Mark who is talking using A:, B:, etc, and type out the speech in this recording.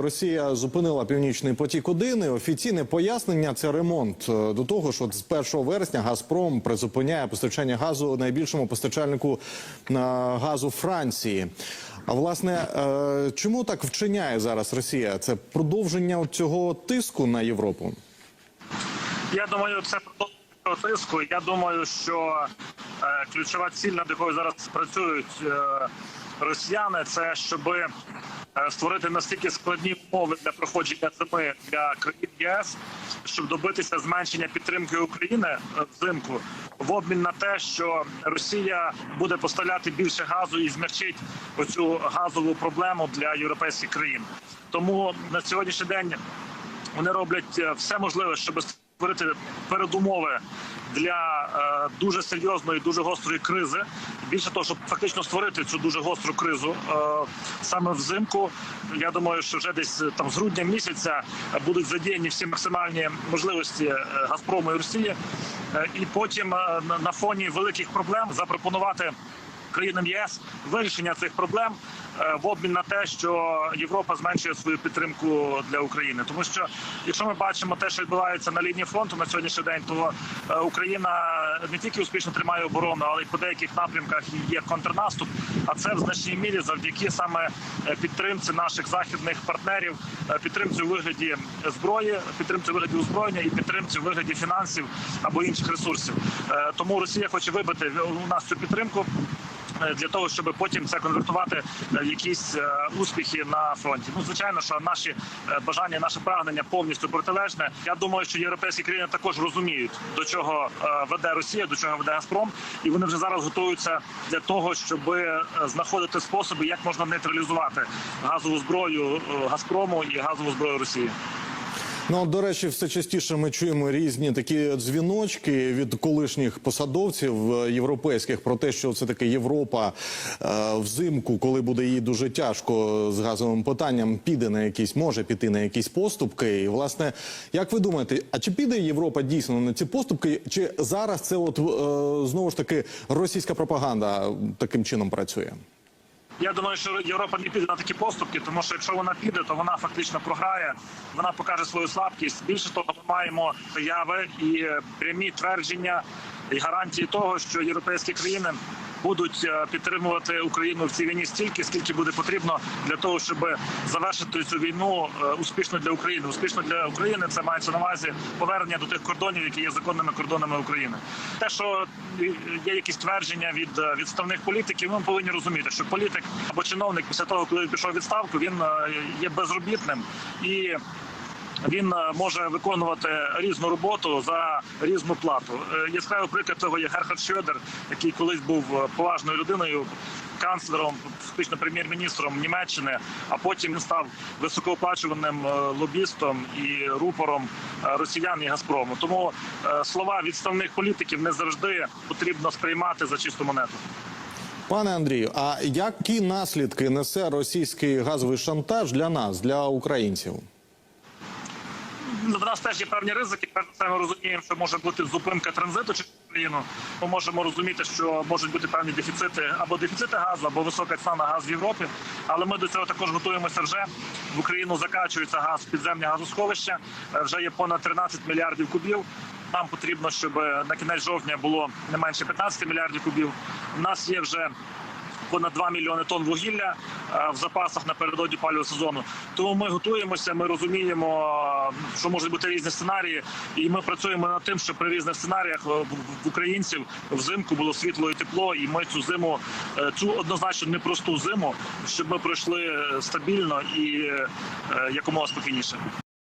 A: Росія зупинила північний потік 1 і Офіційне пояснення це ремонт. Е, До того от з 1 вересня Газпром призупиняє постачання газу найбільшому постачальнику е, газу Франції. А власне, е, чому так вчиняє зараз Росія? Це продовження цього тиску на Європу?
B: Я думаю, це продовження тиску. Я думаю, що ключова ціль, над якою зараз працюють росіяни, це щоб е, створити настільки складні умови для проходження зими для країн ЄС, щоб добитися зменшення підтримки України е, взимку в обмін на те, що Росія буде поставляти більше газу і змягчить оцю газову проблему для європейських країн. Тому на сьогоднішній день вони роблять е, все можливе, щоб створити передумови для е, дуже серйозної, дуже гострої кризи. Більше того, щоб фактично створити цю дуже гостру кризу е, саме взимку. Я думаю, що вже десь е, там з грудня місяця будуть задіяні всі максимальні можливості Газпрому і Росії, і потім на- фоні великих проблем запропонувати країнам ЄС вирішення цих проблем в обмін на те, що Європа зменшує свою підтримку для України. Тому що якщо ми бачимо те, що відбувається на лінії фронту на сьогоднішній день, то е, Україна не тільки успішно тримає оборону, але й по деяких напрямках є контрнаступ. А це в значній мірі завдяки саме е, підтримці наших західних партнерів, е, підтримці у вигляді зброї, підтримці у вигляді озброєння і підтримці у вигляді фінансів або інших ресурсів. Е, Тому Росія хоче вибити у нас цю підтримку е, для того, щоб потім це конвертувати в якісь е, успіхи на фронті. Ну звичайно, що наші е, бажання, наше прагнення повністю протилежне. Я думаю, що європейські країни також розуміють до чого е, веде Росія, до чого веде Газпром, і вони вже зараз готуються для того, щоб е, знаходити способи, як можна нейтралізувати газову зброю е, Газпрому і газову зброю Росії.
A: Ну, до речі, все частіше ми чуємо різні такі дзвіночки від колишніх посадовців е, європейських про те, що це таки Європа е, взимку, коли буде їй дуже тяжко з газовим питанням, піде на якісь, може піти на якісь поступки. І власне, як ви думаєте, а чи піде Європа дійсно на ці поступки? Чи зараз це от е, знову ж таки російська пропаганда таким чином працює?
B: Я думаю, що Європа не піде на такі поступки, тому що якщо вона піде, то вона фактично програє, вона покаже свою слабкість. Більше того, ми маємо заяви і прямі твердження і гарантії того, що європейські країни будуть е, підтримувати Україну в цій війні стільки, скільки буде потрібно для того, щоб завершити цю війну е, успішно для України. Успішно для України це мається на увазі повернення до тих кордонів, які є законними кордонами України. Те, що є якісь твердження від е, відставних політиків, ми повинні розуміти, що політик або чиновник після того, коли пішов відставку, він є безробітним і. Він е, може виконувати різну роботу за різну плату. Е, Яскравий приклад того є Герхард Шьодер, який колись був е, поважною людиною, канцлером, фактично прем'єр-міністром Німеччини, а потім він став високооплачуваним лобістом і рупором росіян і Газпрому. Тому слова відставних політиків не завжди потрібно сприймати за чисту монету.
A: Пане Андрію, а які наслідки несе російський газовий шантаж для нас, для українців?
B: Для нас теж є певні ризики. Перш ми розуміємо, що може бути зупинка транзиту через Україну. Ми можемо розуміти, що можуть бути певні дефіцити або дефіцити газу, або висока ціна на газ в Європі. Але ми до цього також готуємося вже. В Україну закачується газ в підземні газосховища. Е, Вже є понад 13 мільярдів кубів. Нам потрібно, щоб на кінець жовтня було не менше 15 мільярдів кубів. У нас є вже понад 2 мільйони тонн вугілля е, в запасах напередодні палювого сезону. Тому ми готуємося. Ми розуміємо, е, що можуть бути різні сценарії, і ми працюємо над тим, щоб при різних сценаріях е, в- українців взимку було світло і тепло. І ми цю зиму, цю однозначно непросту зиму, щоб ми пройшли стабільно і якомога спокійніше.